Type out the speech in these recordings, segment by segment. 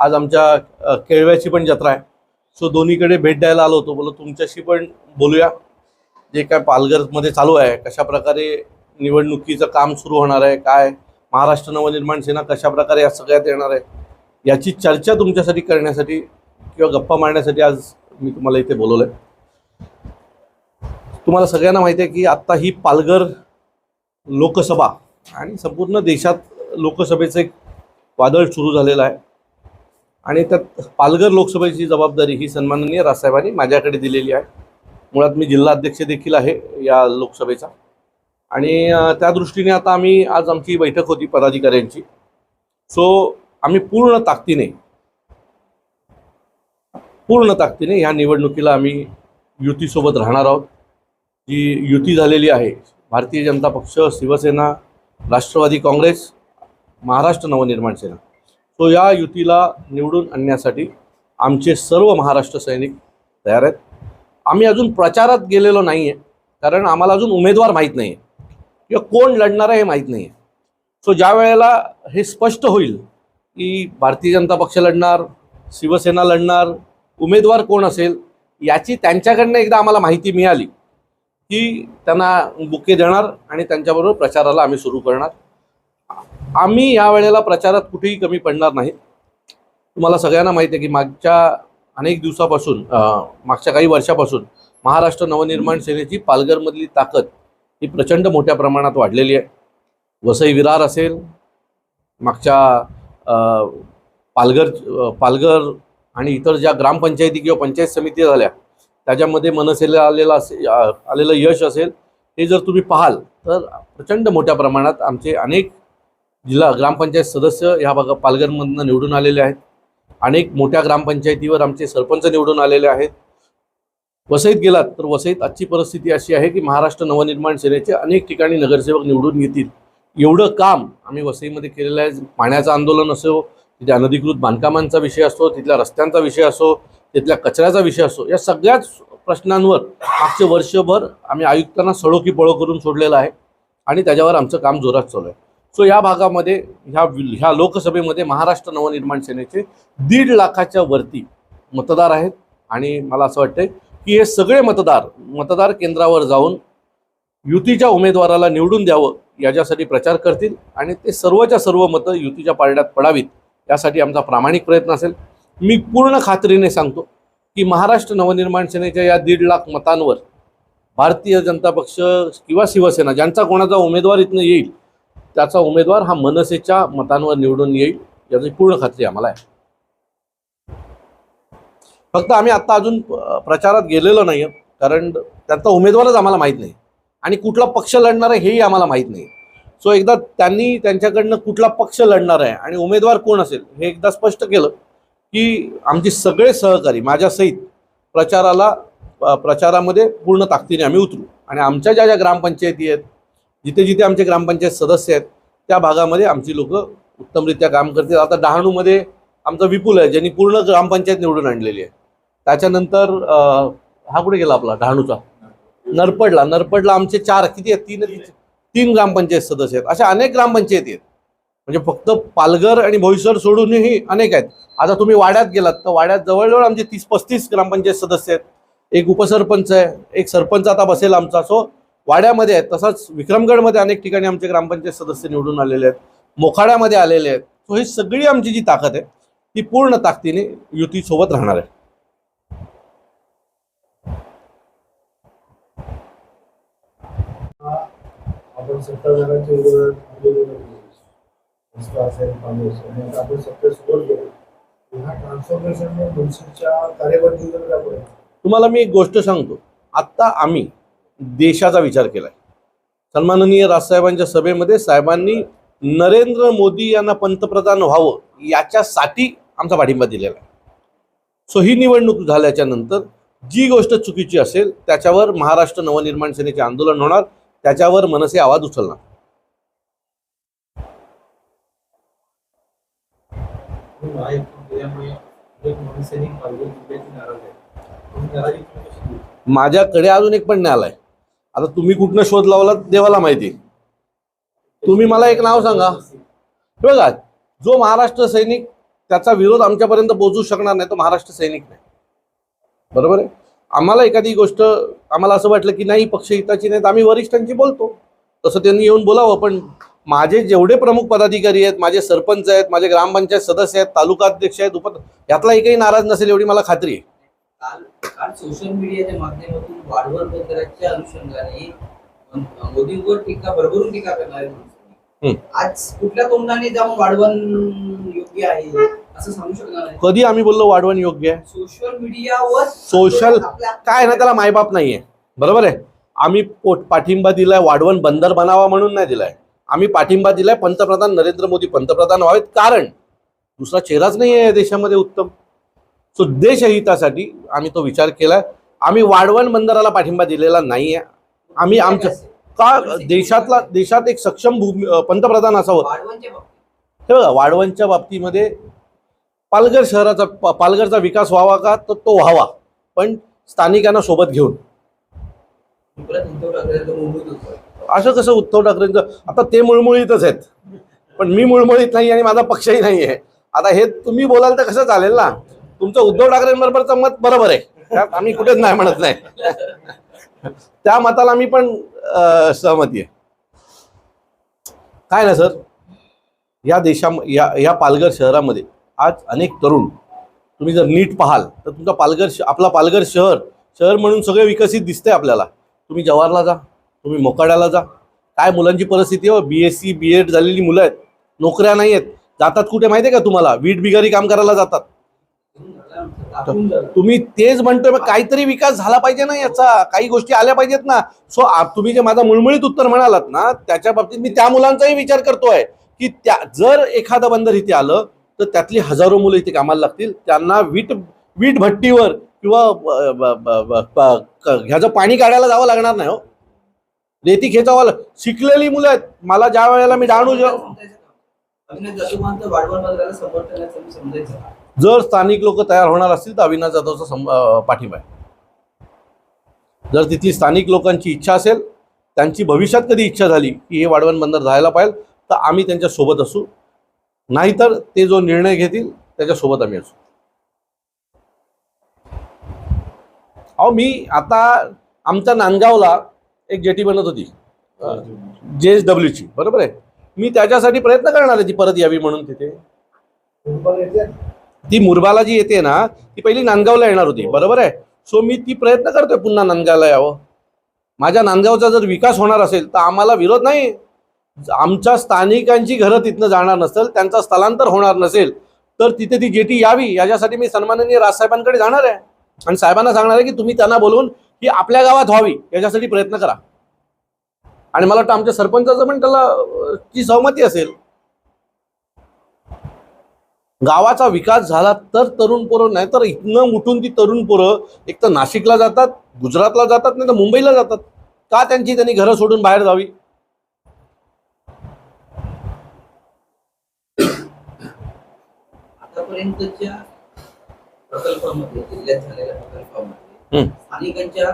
आज आमच्या केळव्याची पण जत्रा आहे. सो दोन्हीकडे भेट द्यायला आलो होतो. बोलो तुमच्याशी पण बोलूया. जे काय पालघरमध्ये चालू आहे कशा प्रकारे निवडणुकीचं काम सुरू होणार आहे काय महाराष्ट्र नवनिर्माण सेना कशा प्रकारे या सगळ्यात येणार आहे याची चर्चा तुमच्यासाठी करण्यासाठी किंवा गप्पा मारण्यासाठी आज मी तुम्हाला इथे बोलवलं आहे तुम्हाला सगळ्यांना माहिती आहे की आत्ता ही पालघर लोकसभा आणि संपूर्ण देशात लोकसभेचं एक वादळ सुरू झालेलं आहे. आणि त्यात पालघर लोकसभेची जबाबदारी ही सन्माननीय राजसाहेबांनी माझ्याकडे दिलेली आहे. मुळात मी जिल्हा अध्यक्ष देखील आहे या लोकसभेचा. आणि त्या दृष्टीने आता आम्ही आज आमची बैठक होती पदाधिकाऱ्यांची. सो आम्ही पूर्ण ताकदीने पूर्ण ताकदीने ह्या निवडणुकीला आम्ही युतीसोबत राहणार आहोत. जी युती झालेली आहे भारतीय जनता पक्ष शिवसेना राष्ट्रवादी काँग्रेस महाराष्ट्र नवनिर्माण सेना. सो या युतीला निवडून आणण्यासाठी आमचे सर्व महाराष्ट्र सैनिक तयार आहेत. आम्ही अजून प्रचारात गेलेलो नाही आहे कारण आम्हाला अजून उमेदवार माहीत नाही आहे किंवा कोण लढणार आहे हे माहीत नाही आहे सो ज्या वेळेला हे स्पष्ट होईल की भारतीय जनता पक्ष लढणार शिवसेना लढणार उमेदवार कोण असेल याची त्यांच्याकडनं एकदा आम्हाला माहिती मिळाली की त्यांना बुके देणार आणि त्यांच्याबरोबर प्रचाराला आम्ही सुरू करणार. आम्ही या वेळेला प्रचारात कुठेही कमी पडणार नाही. तुम्हाला सगळ्यांना माहिती आहे की मागच्या अनेक दिवसापासून मागच्या काही वर्षापासून महाराष्ट्र नवनिर्माण सेनेची पालघरमधली ताकद ही प्रचंड मोठ्या प्रमाणात वाढलेली आहे. वसई विरार असेल मागच्या पालघर पालघर आणि इतर ज्या ग्रामपंचायती किंवा पंचायत समिती झाल्या त्याच्यामध्ये मनसेला आलेला असे आलेलं यश असेल हे जर तुम्ही पाहाल तर प्रचंड मोठ्या प्रमाणात आमचे अनेक जिल्हा ग्रामपंचायत सदस्य ह्या भागा पालघरमधनं निवडून आलेले आहेत. अनेक मोठ्या ग्रामपंचायतीवर आमचे सरपंच निवडून आलेले आहेत. वसईत गेलात तर वसईत आजची परिस्थिती अशी आहे की महाराष्ट्र नवनिर्माण सेनेचे अनेक ठिकाणी नगरसेवक निवडून येतील. एवढं काम आम्ही वसईमध्ये केलेलं आहे. पाण्याचं आंदोलन असो तिथे अनधिकृत बांधकामांचा विषय असो तिथल्या रस्त्यांचा विषय असो तिथल्या कचऱ्याचा विषय असो या सगळ्याच प्रश्नांवर मागचे वर्षभर आम्ही आयुक्तांना सळोकी पळो करून सोडलेलं आहे आणि त्याच्यावर आमचं काम जोरात चालू आहे. सो या भागामध्ये ह्या ह्या लोकसभेमध्ये महाराष्ट्र नवनिर्माण सेनेचे दीड लाखाच्या वरती मतदार आहेत. आणि मला असं वाटतंय की हे सगळे मतदार मतदार केंद्रावर जाऊन युतीच्या उमेदवाराला निवडून द्यावं याच्यासाठी प्रचार करतील आणि ते सर्वच्या सर्व मतं युतीच्या पारड्यात पडावीत यासाठी आमचा प्रामाणिक प्रयत्न असेल. मी पूर्ण खात्रीने सांगतो की महाराष्ट्र नवनिर्माण सेनेच्या या दीड लाख मतांवर भारतीय जनता पक्ष किंवा शिवसेना ज्यांचा कोणाचा उमेदवार इथनं येईल त्याचा उमेदवार हा मनसेच्या मतांवर निवडून येईल याची पूर्ण खात्री आम्हाला आहे. फक्त आम्ही आता अजून प्रचारात गेलेलो नाही कारण त्यांचा उमेदवारच आम्हाला माहीत नाही. आणि कुठला पक्ष लढणार आहे हेही आम्हाला माहीत नाही. सो एकदा त्यांनी त्यांच्याकडनं कुठला पक्ष लढणार आहे आणि उमेदवार कोण असेल हे एकदा स्पष्ट केलं की आमचे सगळे सहकारी माझ्यासहित प्रचाराला प्रचारामध्ये पूर्ण ताकदीने आम्ही उतरू. आणि आमच्या ज्या ज्या ग्रामपंचायती आहेत जिथे जिथे आमचे ग्रामपंचायत सदस्य आहेत त्या भागामध्ये आमची लोक उत्तमरित्या काम करतील आता डहाणूमध्ये आमचा विपुल आहे ज्यांनी पूर्ण ग्रामपंचायत निवडून आणलेली आहे. त्याच्यानंतर हा कुठे गेला आपला डहाणूचा? नरपडला. नरपडला आमचे चार किती आहेत? तीन तीन ग्रामपंचायत सदस्य आहेत. अशा अनेक ग्रामपंचायती आहेत. म्हणजे फक्त पालघर आणि भोईसर सोडूनही अनेक आहेत. आता तुम्ही वाड्यात गेलात तर वाड्यात जवळजवळ आमचे तीस पस्तीस ग्रामपंचायत सदस्य आहेत. एक उपसरपंच आहे एक सरपंच आता बसेल आमचा. सो वाड्यामध्ये आहे तसंच विक्रमगडमध्ये अनेक ठिकाणी आमचे ग्रामपंचायत सदस्य निवडून आलेले आहेत. मोखाड्यामध्ये आलेले आहेत. सो ही सगळी आमची जी ताकद आहे ती पूर्ण ताकदीने युतीसोबत राहणार आहे. आपण तुम्हाला मी एक गोष्ट सांगतो. आत्ता आम्ही देशाचा विचार केला आहे सन्माननीय राजसाहेबांच्या सभेमध्ये साहेबांनी नरेंद्र मोदी यांना पंतप्रधान व्हावं याच्यासाठी आमचा पाठिंबा दिलेला आहे. सो ही निवडणूक झाल्याच्यानंतर जी गोष्ट चुकीची असेल त्याच्यावर महाराष्ट्र नवनिर्माण सेनेचे आंदोलन होणार त्याच्यावर मनसे आवाज उचलणार. माझ्याकडे अजून एक पण नाही आलाय. आता तुम्ही कुठनं शोध लावला देवाला माहिती. तुम्ही मला एक नाव सांगा. बघा जो महाराष्ट्र सैनिक त्याचा विरोध आमच्यापर्यंत पोहोचू शकणार नाही तो महाराष्ट्र सैनिक नाही. बरोबर आहे? आम्हाला एखादी गोष्ट आम्हाला असं वाटलं की नाही पक्षहिताची नाही तर आम्ही वरिष्ठांशी बोलतो. तसं त्यांनी येऊन बोलावं पण माझे जेवढे प्रमुख पदाधिकारी आहेत माझे सरपंच आहेत माझे ग्रामपंचायत सदस्य आहेत तालुका अध्यक्ष आहेत उप यातला एकही नाराज नसेल एवढी मला खात्री आहे. काल सोशल मीडियाच्या माध्यमातून वाढवण बंदराच्या अनुषंगाने मोदींवर टीका भरभरून टीका करणारे माणसं. आज कुठल्या तोंडाने जाऊन वाढवण योग्य आहे असं सांगू शकणार नाही. कधी आम्ही बोललो वाढवण योग्य आहे? सोशल मीडियावर सोशल काय ना त्याला मायबाप नाहीये. बरोबर आहे? आम्ही पाठिंबा दिलाय वाढवण बंदर बनावा म्हणून नाही दिलाय. आम्ही पाठिंबा दिलाय पंतप्रधान नरेंद्र मोदी पंतप्रधान व्हावेत. कारण दुसरा चेहराच नाही आहे या देशामध्ये उत्तम. सो देशहितासाठी आम्ही तो विचार केलाय. आम्ही वाढवण बंदराला पाठिंबा दिलेला नाहीये. आम्ही आमच्या का देशातला देशात एक सक्षम भूमी पंतप्रधान असावं. हे बघा वाढवणच्या बाबतीमध्ये पालघर शहराचा पालघरचा विकास व्हावा का? तर तो व्हावा. पण स्थानिकांना सोबत घेऊन. असं कसं उद्धव ठाकरेंचं? आता ते मुळमुळीतच आहेत. पण मी मुळमुळीत नाही आणि माझा पक्षही नाही आहे आता हे तुम्ही बोलाल तर कसं चालेल ना? तुमचं उद्धव ठाकरेंबरोबरचं मत बरोबर आहे. त्यात आम्ही कुठेच नाही म्हणत नाही. त्या मताला मी पण सहमती आहे. काय ना सर? या देशा या या पालघर शहरामध्ये आज अनेक तरुण तुम्ही जर नीट पाहाल तर तुमचा पालघर आपला पालघर शहर शहर म्हणून सगळे विकसित दिसतंय आपल्याला. तुम्ही जवाहरला जा तुम्ही मोकाड्याला जा. काय मुलांची परिस्थिती आहे B S C B Ed झालेली मुलं आहेत. नोकऱ्या नाही आहेत. जातात कुठे माहिती आहे का तुम्हाला? वीट बिगारी काम करायला जातात. तुम्ही तेच म्हणतोय मग काहीतरी विकास झाला पाहिजे ना याचा काही गोष्टी आल्या पाहिजेत ना सो तुम्ही जे माझा मुळमुळीत उत्तर म्हणालात ना त्याच्या बाबतीत मी त्या मुलांचाही विचार करतोय की त्या जर एखादं बंदर इथे आलं तर त्यातली हजारो मुलं इथे कामाला लागतील त्यांना वीट वीट भट्टीवर किंवा ह्याचं पाणी काढायला जावं लागणार नाही हो रेती खेचावं शिकलेली मुलं आहेत मला ज्या वेळेला मी डहाणू जर स्थानिक लोक तयार होणार असतील तर अविनाश जाधवचा सं पाठिंबा आहे. जर तिथली स्थानिक लोकांची इच्छा असेल त्यांची भविष्यात कधी इच्छा झाली की हे वाढवण बंदर जायला पाहिजे तर आम्ही त्यांच्यासोबत असू. नाहीतर ते जो निर्णय घेतील त्याच्यासोबत आम्ही असू. अहो मी आता आमच्या नांदगावला एक जेटी बनत होती. जे एस डब्ल्यूची बरोबर आहे? मी त्याच्यासाठी प्रयत्न करणार आहे ती परत यावी म्हणून तिथे. ती मुरबाला जी येते ना ती पहिली नांदगावला येणार होती. बरोबर आहे? सो मी ती प्रयत्न करतोय पुन्हा नांदगावला यावं. माझ्या नांदगावचा जर विकास होणार असेल तर आम्हाला विरोध नाही. आमच्या स्थानिकांची घरं तिथनं जाणार नसेल त्यांचा स्थलांतर होणार नसेल तर तिथे ती जेटी यावी. याच्यासाठी मी सन्माननीय राजसाहेबांकडे जाणार आहे. आणि साहेबांना सांगणार आहे की तुम्ही त्यांना बोलून की आपल्या गावात व्हावी. याच्यासाठी प्रयत्न करा. आणि मला वाटतं आमच्या सरपंचाचं पण त्याला ती सहमती असेल. गावाचा विकास झाला तर तरुण पोरं नाही तर इथनं उठून ती तरुण पोरं एक तर नाशिकला जातात गुजरातला जातात नाही तर मुंबईला जातात. का त्यांची त्यांनी घरं सोडून बाहेर जावी? आतापर्यंतच्या प्रकल्पामध्ये जिल्ह्यात झालेल्या प्रकल्पामध्ये. स्थानिकांच्या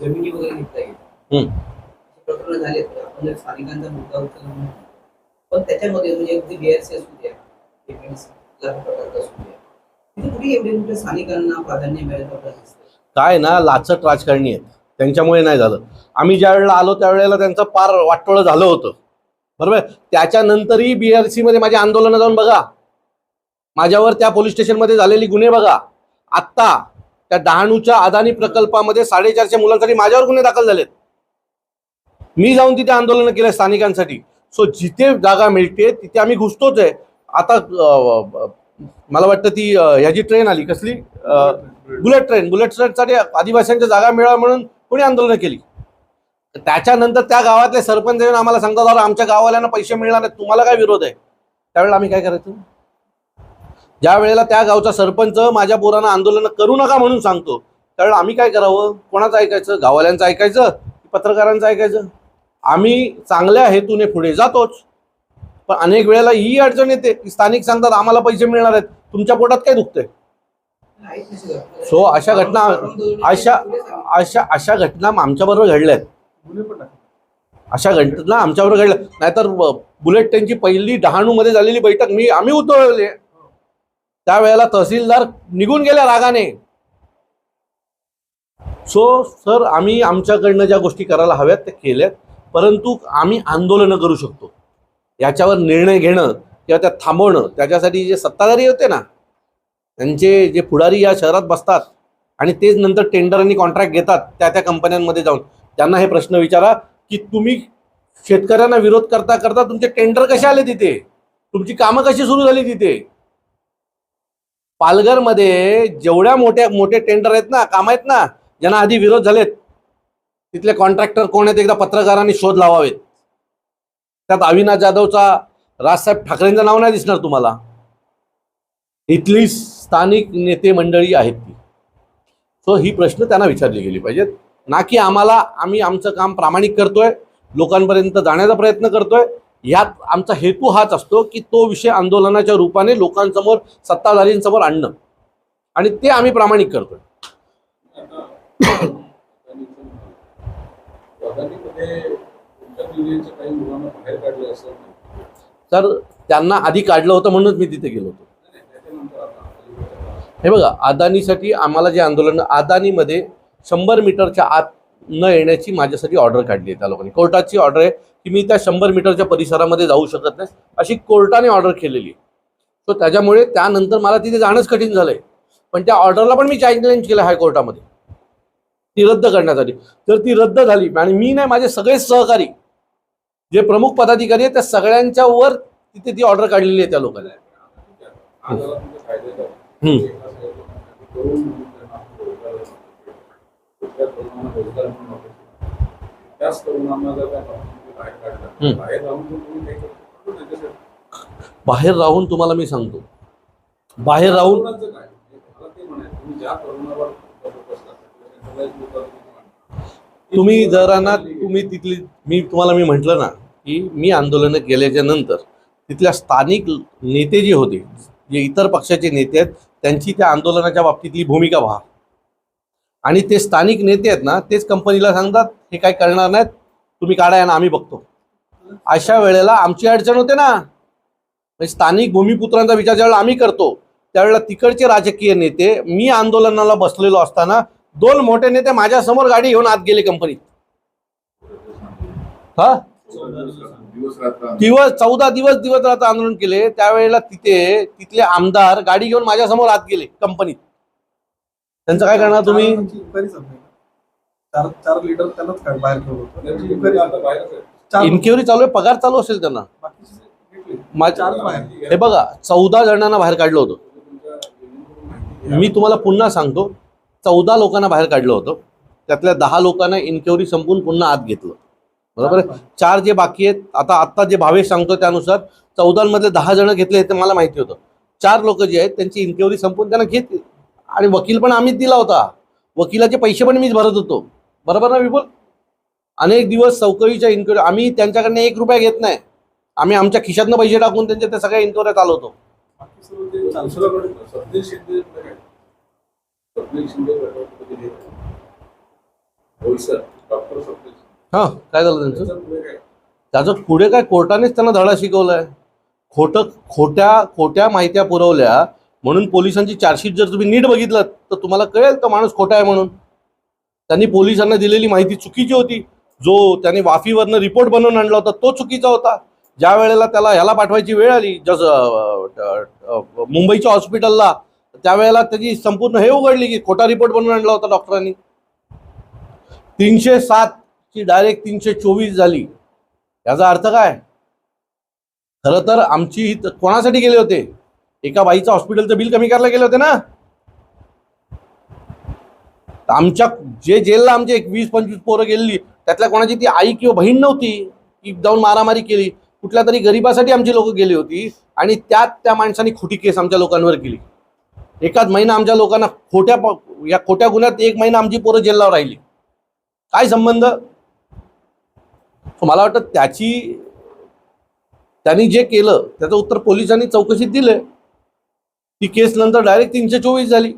जमिनी वगैरे प्रकरणं झाली आपण स्थानिकांचा मुद्दा उचलला म्हणून. पण त्याच्यामध्ये म्हणजे अगदी बीआरसी असू द्या प्रकल्प म्हणजे कुठे स्थानिकांना प्राधान्य मिळत काय ना लाचट राजकारणी आहेत. त्यांच्यामुळे नाही झालं. आम्ही ज्या वेळेला आलो त्यावेळेला त्यांचं पार वाटोळं झालं होतं. बरोबर? त्याच्यानंतरही बी आर सी मध्ये माझ्या आंदोलनं जाऊन बघा. माझ्यावर त्या पोलीस स्टेशनमध्ये झालेली गुन्हे बघा. आत्ता त्या डहाणूच्या अदानी प्रकल्पामध्ये साडेचारशे मुलांसाठी माझ्यावर गुन्हे दाखल झालेत. मी जाऊन तिथे आंदोलन केलं स्थानिकांसाठी. सो जिथे जागा मिळते तिथे आम्ही घुसतोच आहे. आता मला वाटतं ती ह्याची ट्रेन आली. कसली? बुलेट ट्रेन बुलेट ट्रेनसाठी आदिवासींच्या जागा मिळाव्या म्हणून कोणी आंदोलनं केली? त्याच्यानंतर त्या गावातले सरपंच येऊन आम्हाला सांगतात "अरे, आमच्या गावाल्यांना पैसे मिळणार नाही तुम्हाला काय विरोध आहे? त्यावेळेला आम्ही काय करायचो? ज्या वेळेला त्या गावचा सरपंच माझ्या पोरांना आंदोलन करू नका म्हणून सांगतो त्यावेळेला आम्ही काय करावं? कोणाचं ऐकायचं? गावाल्यांचं ऐकायचं? पत्रकारांचं ऐकायचं? आम्ही चांगल्या हेतूने पुढे जातोच. पण अनेक वेळेला ही अडचण येते की स्थानिक सांगतात आम्हाला पैसे मिळणार आहेत. तुमच्या पोटात काय दुखतंय? सो अशा घटना अशा अशा अशा घटना आमच्याबरोबर घडल्या आहेत. अशा घटना आमच्याबरोबर घडल्या नाहीतर बुलेट ट्रेनची पहिली डहाणूमध्ये झालेली बैठक मी आम्ही उतरवले त्यावेळेला तहसीलदार निघून गेल्या रागाने. सो सर आम्ही आमच्याकडनं ज्या गोष्टी करायला हव्यात त्या केल्यात. परंतु आम्ही आंदोलनं करू शकतो. याच्यावर निर्णय घेणं किंवा त्या थांबवणं त्याच्यासाठी जे सत्ताधारी होते ना त्यांचे जे पुढारी या शहरात बसतात आणि तेच नंतर टेंडर आणि कॉन्ट्रॅक्ट घेतात त्या त्या कंपन्यांमध्ये जाऊन. त्यांना हे प्रश्न विचारा की तुम्ही शेतकऱ्यांना विरोध करता करता तुमचे टेंडर कसे आले तिथे? तुमची कामं कशी सुरू झाली तिथे? पालघरमध्ये जेवढ्या मोठ्या मोठे टेंडर आहेत ना काम आहेत ना ज्यांना आधी विरोध झालेत तिथले कॉन्ट्रॅक्टर कोण आहेत? एकदा पत्रकारांनी शोध लावावेत. त्यात अविनाश जाधवचा राजसाहेब ठाकरेंचं नाव नाही दिसणार तुम्हाला. इथली स्थानिक नेते मंडळी आहेत ती. सो ही प्रश्न त्यांना विचारली गेली पाहिजेत. ना की आम्हाला आम्ही आमचं काम प्रामाणिक करतोय लोकांपर्यंत जाण्याचा प्रयत्न करतोय. यात आमचा हेतू हाच असतो की तो विषय आंदोलनाच्या रूपाने लोकांसमोर सत्ताधारींसमोर आणणं. आणि ते आम्ही प्रामाणिक करतोय. युनियनच्या काही मुलांना बाहेर काढलं असं नाही. तर त्यांना आधी काढलं होतं म्हणूनच मी तिथे गेलो होतो. हे बघा अदानीसाठी आम्हाला जे आंदोलन अदानीमध्ये शंभर मीटरच्या आत न येण्याची माझ्यासाठी ऑर्डर काढली आहे त्या लोकांनी. कोर्टाची ऑर्डर आहे की मी त्या शंभर मीटरच्या परिसरामध्ये जाऊ शकत नाही अशी कोर्टाने ऑर्डर केलेली सो त्याच्यामुळे त्यानंतर मला तिथे जाणंच कठीण झालंय. पण त्या ऑर्डरला पण मी चॅलेंज केलं हायकोर्टामध्ये ती रद्द करण्यासाठी. तर ती रद्द झाली आणि मी नाही माझे सगळे सहकारी जे प्रमुख पदाधिकारी आहेत त्या सगळ्यांच्या वर तिथे ती ऑर्डर काढलेली आहे त्या लोकांना. बाहेर राहून तुम्हाला मी सांगतो. बाहेर राहून तुम्ही जरा ना तुम्ही तिथली मी तुम्हाला मी म्हंटल ना की मी आंदोलनं केल्याच्यानंतर तिथल्या स्थानिक नेते जे होते जे इतर पक्षाचे नेते आहेत त्यांची त्या आंदोलनाच्या बाबतीतली भूमिका पहा. आणि ते स्थानिक नेते आहेत ना तेच कंपनीला सांगतात हे काय करणार नाहीत तुम्ही काढा ना आम्ही बघतो. अशा वेळेला आमची अडचण होते ना. म्हणजे स्थानिक भूमिपुत्रांचा विचार ज्यावेळेला आम्ही करतो त्यावेळेला तिकडचे राजकीय नेते मी आंदोलनाला बसलेलो असताना दोन मोठे नेते माझ्यासमोर गाडी घेऊन आत गेले कंपनीत. हा? दिवस चौदा दिवस दिवस रात्र आंदोलन केले. त्यावेळेला तिथे तिथले आमदार गाडी घेऊन माझ्यासमोर आत गेले कंपनीत. त्यांचं काय करणार तुम्ही? चार लिटर त्यांनाच बाहेर ठेवलं इन्क्वायरी चालू आहे पगार चालू असेल त्यांना. हे बघा चौदा जणांना बाहेर काढलं होतं. मी तुम्हाला पुन्हा सांगतो चौदा लोकांना बाहेर काढलं होतं. त्यातल्या दहा लोकांना इन्क्वायरी संपून पुन्हा आत घेतलं. बरोबर आहे? चार जे बाकी आहेत आता आत्ता जे भावेश सांगतो त्यानुसार चौदांमधले दहा जण घेतले हे ते मला माहिती होतं. चार लोक जे आहेत त्यांची इन्क्वायरी संपून त्यांना घेत आणि वकील पण आम्हीच दिला होता. वकिलाचे पैसे पण मीच भरत होतो. बरोबर ना विपुल? अनेक दिवस चौकशीच्या इन्क्वायरी आम्ही त्यांच्याकडनं एक रुपया घेत नाही. आम्ही आमच्या खिशातनं पैसे टाकून त्यांच्या त्या सगळ्या इन्क्वायऱ्या चालवतो बाकी सर्व ते चालू दुसऱ्याकडे स्वप्नील शिंदे काय? हां. काय झालं त्यांचं? त्याचं पुढे काय कोर्टानेच त्यांना धडा शिकवलाय. खोटं खोट्या खोट्या माहित्या पुरवल्या म्हणून पोलिसांची चार्जशीट जर तुम्ही नीट बघितलं तर तुम्हाला कळेल तो माणूस खोटा आहे म्हणून. त्यांनी पोलिसांना दिलेली माहिती चुकीची होती. जो त्याने वाफीवरनं रिपोर्ट बनवून आणला होता तो चुकीचा होता. ज्या वेळेला त्याला ह्याला पाठवायची वेळ आली जस मुंबईच्या हॉस्पिटलला त्यावेळेला त्याची संपूर्ण हे उघडली की खोटा रिपोर्ट बनवून आणला होता डॉक्टरांनी. तीनशे सात ची डायरेक्ट तीनशे चोवीस झाली. याचा अर्थ काय? खरं तर आमची ही कोणासाठी गेले होते? एका बाईचं हॉस्पिटलचं बिल कमी करायला गेले होते ना? आमच्या जे जेलला आमचे एक वीस पंचवीस पोरं गेलेली त्यातल्या कोणाची ती आई किंवा बहीण नव्हती की जाऊन मारामारी केली. कुठल्या तरी गरिबासाठी आमची लोक गेली होती आणि त्यात त्या माणसाने खोटी केस आमच्या लोकांवर केली. एकाच महिना आमच्या लोकांना खोट्या या खोट्या गुन्ह्यात एक महिना आमची पोरं जेलला राहिली. काय संबंध? मला वाटतं त्याची त्यांनी जे केलं त्याचं उत्तर पोलिसांनी चौकशीत दिलं ती केस नंतर डायरेक्ट तीनशे चोवीस झाली.